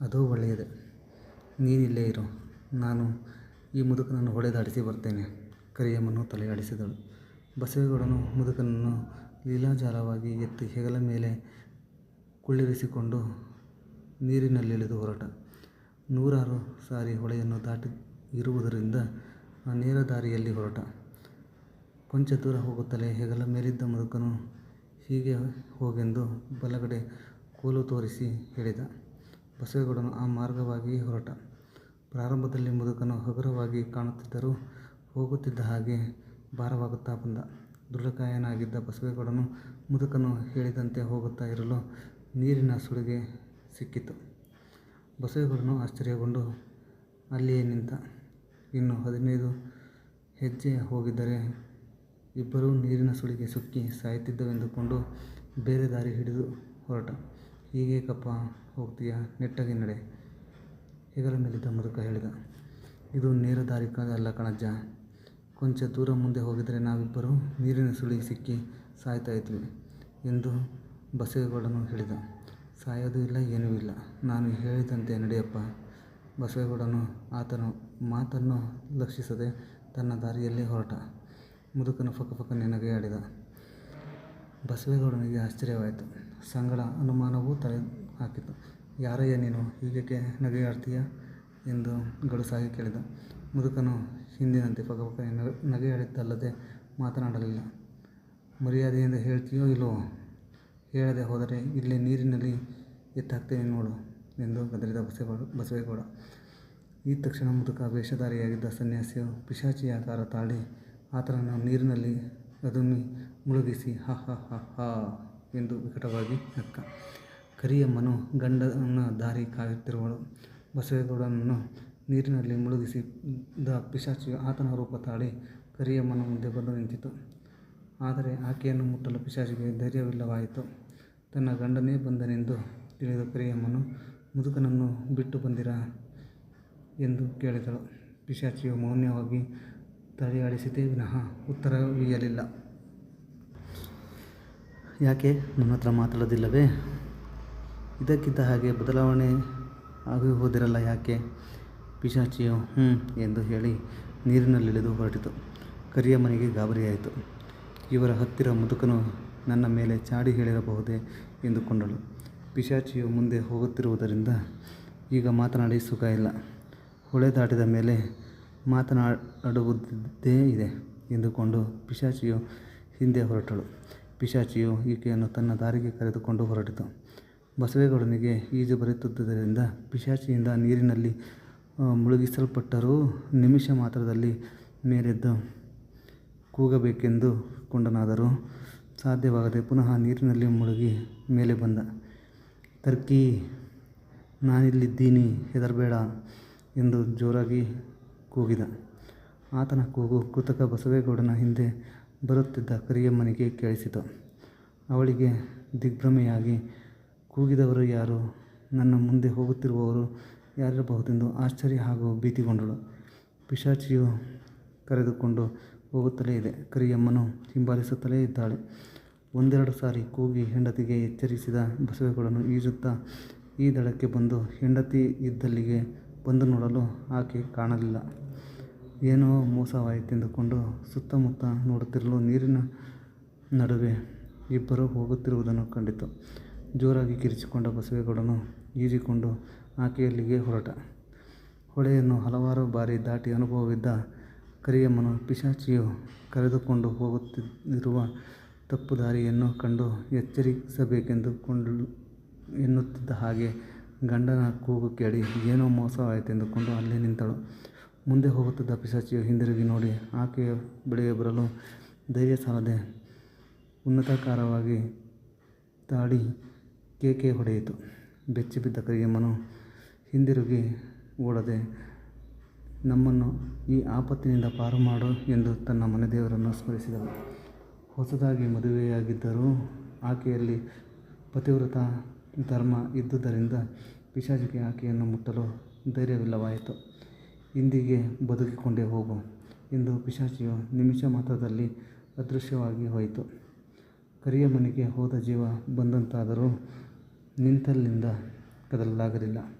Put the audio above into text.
ಅದೂ ಒಳ್ಳೆಯದು ನೀನಿಲ್ಲೇ ಇರು ನಾನು ಈ ಮುದುಕನನ್ನು ಹೊಡೆದಾಡಿಸಿ ಬರ್ತೇನೆ ಕರಿಯಮ್ಮನು ತಲೆಯಾಡಿಸಿದಳು ಬಸವೇಗೌಡನು ಮುದುಕನನ್ನು ಲೀಲಾಜಾಲವಾಗಿ ಎತ್ತಿ ಹೆಗಲ ಮೇಲೆ ಕುಳ್ಳಿರಿಸಿಕೊಂಡು ನೀರಿನಲ್ಲಿಳಿದು ಹೊರಟ. ನೂರಾರು ಸಾರಿ ಹೊಳೆಯನ್ನು ದಾಟಿ ಇರುವುದರಿಂದ ಆ ನೇರ ದಾರಿಯಲ್ಲಿ ಹೊರಟ. ಕೊಂಚ ದೂರ ಹೋಗುತ್ತಲೇ ಹೆಗಲ ಮೇಲಿದ್ದ ಮುದುಕನು ಹೀಗೆ ಹೋಗೆಂದು ಬಲಗಡೆ ಕೋಲು ತೋರಿಸಿ ಹೇಳಿದ. ಬಸವೇಗೌಡನು ಆ ಮಾರ್ಗವಾಗಿಯೇ ಹೊರಟ. ಪ್ರಾರಂಭದಲ್ಲಿ ಮುದುಕನು ಹಗುರವಾಗಿ ಕಾಣುತ್ತಿದ್ದರೂ ಹೋಗುತ್ತಿದ್ದ ಹಾಗೆ ಭಾರವಾಗುತ್ತಾ ಬಂದ. ದೃಢಕಾಯನಾಗಿದ್ದ ಬಸವೇಗೌಡನು ಮುದುಕನು ಹೇಳಿದಂತೆ ಹೋಗುತ್ತಾ ಇರಲು ನೀರಿನ ಸುಳಿಗೆ ಸಿಕ್ಕಿತು. ಬಸವೇಗೌಡನು ಆಶ್ಚರ್ಯಗೊಂಡು, ಅಲ್ಲಿಯೇ ನಿಂತ. ಇನ್ನು ಹದಿನೈದು ಹೆಜ್ಜೆ ಹೋಗಿದ್ದರೆ ಇಬ್ಬರೂ ನೀರಿನ ಸುಳಿಗೆ ಸಿಕ್ಕಿ ಸಾಯುತ್ತಿದ್ದವೆಂದುಕೊಂಡು ಬೇರೆ ದಾರಿ ಹಿಡಿದು ಹೊರಟ. ಹೀಗೇಕಪ್ಪಾ ಹೋಗ್ತೀಯ ನೆಟ್ಟಗೆ ನಡೆ, ಹೆಗಲ ಮೇಲಿದ್ದ ಮುದುಕ ಹೇಳಿದ. ಇದು ನೇರ ದಾರಿ ಅಲ್ಲ ಕಣಜ್ಜ. ಕೊಂಚ ದೂರ ಮುಂದೆ ಹೋಗಿದರೆ ನಾವಿಬ್ಬರು ನೀರಿನ ಸುಳಿಗೆ ಸಿಕ್ಕಿ ಸಾಯ್ತಾ ಇದ್ವಿ ಎಂದು ಬಸವೇಗೌಡನು ಹೇಳಿದ. ಸಾಯೋದು ಇಲ್ಲ ಏನೂ ಇಲ್ಲ. ನಾನು ಹೇಳಿದಂತೆ ನಡೆಯಪ್ಪ ಬಸವೇಗೌಡನು ಆತನು ಮಾತನ್ನು ಲಕ್ಷಿಸದೆ ತನ್ನ ದಾರಿಯಲ್ಲೇ ಹೊರಟ. ಮುದುಕನು ನೆನಗೆ ಆಡಿದ ಬಸವೇಗೌಡನಿಗೆ ಆಶ್ಚರ್ಯವಾಯಿತು. ಸಂಗಡ ಅನುಮಾನವೂ ತಲೆ ಹಾಕಿತು. ಯಾರಯ್ಯ ನೀನು, ಹೀಗೇಕೆ ನಗೆಯಾಡ್ತೀಯ ಎಂದು ಗಡುಸಾಗಿ ಕೇಳಿದ. ಮುದುಕನು ಹಿಂದಿನಂತೆ ಪಕ್ಕಪಕ್ಕ ನಗೆಯಾಡಿದ್ದಲ್ಲದೆ ಮಾತನಾಡಲಿಲ್ಲ. ಮರ್ಯಾದೆಯಿಂದ ಹೇಳ್ತೀಯೋ ಇಲ್ಲವೋ, ಹೇಳದೆ ಹೋದರೆ ಇಲ್ಲಿ ನೀರಿನಲ್ಲಿ ಎತ್ತಾಗ್ತೇನೆ ನೋಡು ಎಂದು ಗದರಿದ ಬಸವೇಗೌಡ. ಈ ತಕ್ಷಣ ಮುದುಕ ವೇಷಧಾರಿಯಾಗಿದ್ದ ಸನ್ಯಾಸಿಯು ಪಿಶಾಚಿಯಾಕಾರ ತಾಳಿ ಆತನನ್ನು ನೀರಿನಲ್ಲಿ ಅದುಮಿ ಮುಳುಗಿಸಿ ಹ ಹ ಹ ಹ ಎಂದು ವಿಕಟವಾಗಿ ನಕ್ಕ. ಕರಿಯಮ್ಮನು ಗಂಡನ ದಾರಿ ಕಾಯುತ್ತಿರುವಳು. ಬಸವೇಗೌಡನನ್ನು ನೀರಿನಲ್ಲಿ ಮುಳುಗಿಸಿದ ಪಿಶಾಚಿಯು ಆತನ ರೂಪ ತಾಳಿ ಕರಿಯಮ್ಮನ ಮುಂದೆ ಬಂದು ನಿಂತಿತು. ಆದರೆ ಆಕೆಯನ್ನು ಮುಟ್ಟಲು ಪಿಶಾಚಿಗೆ ಧೈರ್ಯವಿಲ್ಲವಾಯಿತು. ತನ್ನ ಗಂಡನೇ ಬಂದನೆಂದು ತಿಳಿದ ಕರಿಯಮ್ಮನು, ಮುದುಕನನ್ನು ಬಿಟ್ಟು ಬಂದಿರ ಎಂದು ಕೇಳಿದಳು. ಪಿಶಾಚಿಯು ಮೌನ್ಯವಾಗಿ ತಲೆಯಾಡಿಸಿದೇ ವಿನಃ ಉತ್ತರವೀಯಲಿಲ್ಲ. ಯಾಕೆ ನನ್ನ ಹತ್ರ ಮಾತಾಡೋದಿಲ್ಲವೇ. ಇದಕ್ಕಿಂತ ಹಾಗೆ ಬದಲಾವಣೆ ಆಗಿ ಹೋದಿರಲ್ಲ ಯಾಕೆ. ಪಿಶಾಚಿಯು ಹ್ಞೂ ಎಂದು ಹೇಳಿ ನೀರಿನಲ್ಲಿಳಿದು ಹೊರಟಿತು. ಕರಿಯ ಮನೆಗೆ ಗಾಬರಿಯಾಯಿತು. ಇವರ ಹತ್ತಿರ ಮುದುಕನು ನನ್ನ ಮೇಲೆ ಚಾಡಿ ಹೇಳಿರಬಹುದೇ ಎಂದುಕೊಂಡಳು. ಪಿಶಾಚಿಯು ಮುಂದೆ ಹೋಗುತ್ತಿರುವುದರಿಂದ ಈಗ ಮಾತನಾಡಿ ಸುಖ ಇಲ್ಲ. ಹೊಳೆ ದಾಟಿದ ಮೇಲೆ ಮಾತನಾಡುವುದೇ ಇದೆ ಎಂದುಕೊಂಡು ಪಿಶಾಚಿಯು ಹಿಂದೆ ಹೊರಟಳು. ಪಿಶಾಚಿಯು ಈಕೆಯನ್ನು ತನ್ನ ದಾರಿಗೆ ಕರೆದುಕೊಂಡು ಹೊರಟಿತು. ಬಸವೇಗೌಡನಿಗೆ ಈಜು ಬರುತ್ತಿದ್ದುದರಿಂದ ಪಿಶಾಚಿಯಿಂದ ನೀರಿನಲ್ಲಿ ಮುಳುಗಿಸಲ್ಪಟ್ಟರೂ ನಿಮಿಷ ಮಾತ್ರದಲ್ಲಿ ಮೇರೆದ್ದು ಕೂಗಬೇಕೆಂದು ಕೊಂಡನಾದರೂ ಸಾಧ್ಯವಾಗದೆ ಪುನಃ ನೀರಿನಲ್ಲಿ ಮುಳುಗಿ ಮೇಲೆ ಬಂದ. ಟರ್ಕಿ, ನಾನಿಲ್ಲಿದ್ದೀನಿ ಹೆದರಬೇಡ ಎಂದು ಜೋರಾಗಿ ಕೂಗಿದ. ಆತನ ಕೂಗು ಕೃತಕ ಬಸವೇಗೌಡನ ಹಿಂದೆ ಬರುತ್ತಿದ್ದ ಕರಿಯಮ್ಮನಿಗೆ ಕೇಳಿಸಿತು. ಅವಳಿಗೆ ದಿಗ್ಭ್ರಮೆಯಾಗಿ ಕೂಗಿದವರು ಯಾರು, ನನ್ನ ಮುಂದೆ ಹೋಗುತ್ತಿರುವವರು ಯಾರಿರಬಹುದೆಂದು ಆಶ್ಚರ್ಯ ಹಾಗೂ ಭೀತಿಗೊಂಡಳು. ಪಿಶಾಚಿಯು ಕರೆದುಕೊಂಡು ಹೋಗುತ್ತಲೇ ಇದೆ. ಕರಿಯಮ್ಮನು ಹಿಂಬಾಲಿಸುತ್ತಲೇ ಇದ್ದಾಳೆ. ಒಂದೆರಡು ಸಾರಿ ಕೂಗಿ ಹೆಂಡತಿಗೆ ಎಚ್ಚರಿಸಿದ ಬಸವೆಗಳನ್ನು ಈಜುತ್ತಾ ಈ ದಡಕ್ಕೆ ಬಂದು ಹೆಂಡತಿ ಇದ್ದಲ್ಲಿಗೆ ಬಂದು ನೋಡಲು ಆಕೆ ಕಾಣಲಿಲ್ಲ. ಏನೋ ಮೋಸವಾಯಿತೆಂದುಕೊಂಡು ಸುತ್ತಮುತ್ತ ನೋಡುತ್ತಿರಲು ನೀರಿನ ನಡುವೆ ಇಬ್ಬರೂ ಹೋಗುತ್ತಿರುವುದನ್ನು ಕಂಡಿತು. ಜೋರಾಗಿ ಕಿರುಚಿಕೊಂಡ ಬಸವೇಗೌಡನು ಈಜಿಕೊಂಡು ಆಕೆಯಲ್ಲಿಗೆ ಹೊರಟ. ಹೊಳೆಯನ್ನು ಹಲವಾರು ಬಾರಿ ದಾಟಿ ಅನುಭವವಿದ್ದ ಕರಿಯಮ್ಮನು ಪಿಶಾಚಿಯು ಕರೆದುಕೊಂಡು ಹೋಗುತ್ತಿರುವ ತಪ್ಪು ದಾರಿಯನ್ನು ಕಂಡು ಎಚ್ಚರಿಸಬೇಕೆಂದುಕೊಂಡಳು. ಎನ್ನುತ್ತಿದ್ದ ಹಾಗೆ ಗಂಡನ ಕೂಗು ಕೇಳಿ ಏನೋ ಮೋಸವಾಯಿತೆಂದುಕೊಂಡು ಅಲ್ಲೇ ನಿಂತಳು. ಮುಂದೆ ಹೋಗುತ್ತಿದ್ದ ಪಿಶಾಚಿಯು ಹಿಂದಿರುಗಿ ನೋಡಿ ಆಕೆಯ ಬಳಿಗೆ ಬರಲು ಧೈರ್ಯ ಸಾಲದೆ ಉನ್ನತಕಾರವಾಗಿ ತಾಡಿ ಕೇಕೆ ಹೊಡೆಯಿತು. ಬೆಚ್ಚಿಬಿದ್ದ ಕರಿಯಮ್ಮನು ಹಿಂದಿರುಗಿ ಓಡದೆ, ನಮ್ಮನ್ನು ಈ ಆಪತ್ತಿನಿಂದ ಪಾರು ಮಾಡು ಎಂದು ತನ್ನ ಮನೆದೇವರನ್ನು ಸ್ಮರಿಸಿದಳು. ಹೊಸದಾಗಿ ಮದುವೆಯಾಗಿದ್ದರೂ ಆಕೆಯಲ್ಲಿ ಪತಿವ್ರತ ಧರ್ಮ ಇದ್ದುದರಿಂದ ಪಿಶಾಚಿಗೆ ಆಕೆಯನ್ನು ಮುಟ್ಟಲು ಧೈರ್ಯವಿಲ್ಲವಾಯಿತು. ಇಂದಿಗೆ ಬದುಕಿಕೊಂಡೇ ಹೋಗು ಎಂದು ಪಿಶಾಚಿಯು ನಿಮಿಷ ಮಾತ್ರದಲ್ಲಿ ಅದೃಶ್ಯವಾಗಿ ಹೋಯಿತು. ಕರಿಯ ಮನೆಗೆ ಹೋದ ಜೀವ ಬಂದಂತಾದರೂ ನಿಂತಲ್ಲಿಂದ ಕದಲಲಾಗಲಿಲ್ಲ.